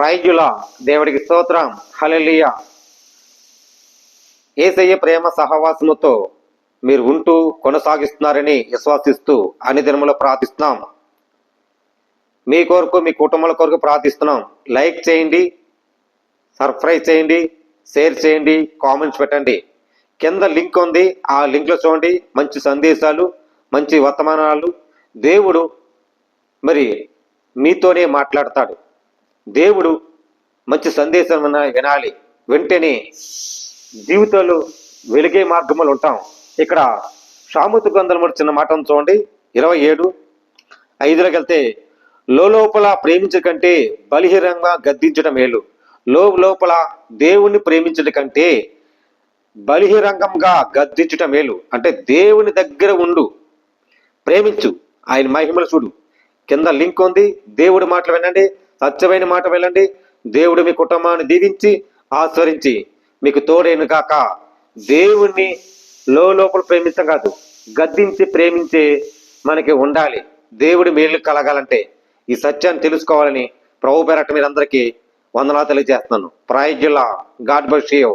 ప్రైజుల దేవుడికి స్తోత్రం. హలలియ ఏసయ్య ప్రేమ సహవాసముతో మీరు ఉంటూ కొనసాగిస్తున్నారని విశ్వాసిస్తూ అన్ని దినములు ప్రార్థిస్తున్నాం. మీ కొరకు మీ కుటుంబాల కొరకు ప్రార్థిస్తున్నాం. లైక్ చేయండి సర్ప్రైజ్ చేయండి షేర్ చేయండి కామెంట్స్ పెట్టండి. కింద లింక్ ఉంది ఆ లింక్లో చూడండి. మంచి సందేశాలు మంచి వర్తమానాలు. దేవుడు మరి మీతోనే మాట్లాడతాడు. దేవుడు మంచి సందేశం వినాలి. వెంటనే జీవితంలో వెలిగే మార్గంలో ఉంటాం. ఇక్కడ సామెత గ్రంథంలో చిన్న మాట చూడండి. ఇరవై ఏడు. ఐదులోకి వెళ్తే లోపల ప్రేమించడం కంటే బలిహీనంగా గద్దించడం మేలు. లో లోపల దేవుణ్ణి ప్రేమించడం కంటే బలిహిరంగంగా గద్దించటం మేలు. అంటే దేవుని దగ్గర ఉండు. ప్రేమించు. ఆయన మహిమలు చూడు. కింద లింక్ ఉంది. దేవుడి మాటలు వినండి. సత్యమైన మాట వెళ్ళండి. దేవుడు మీ కుటుంబాన్ని దీవించి ఆస్వరించి మీకు తోడైన కాక దేవుణ్ణి లోపల ప్రేమించం కాదు గద్దించి ప్రేమించే మనకి ఉండాలి. దేవుడి మేలు కలగాలంటే ఈ సత్యాన్ని తెలుసుకోవాలని ప్రభు పేరట మీరందరికీ వందనాలు తెలియజేస్తున్నాను. ప్రాయ జిల్లా గాడ్ బషియో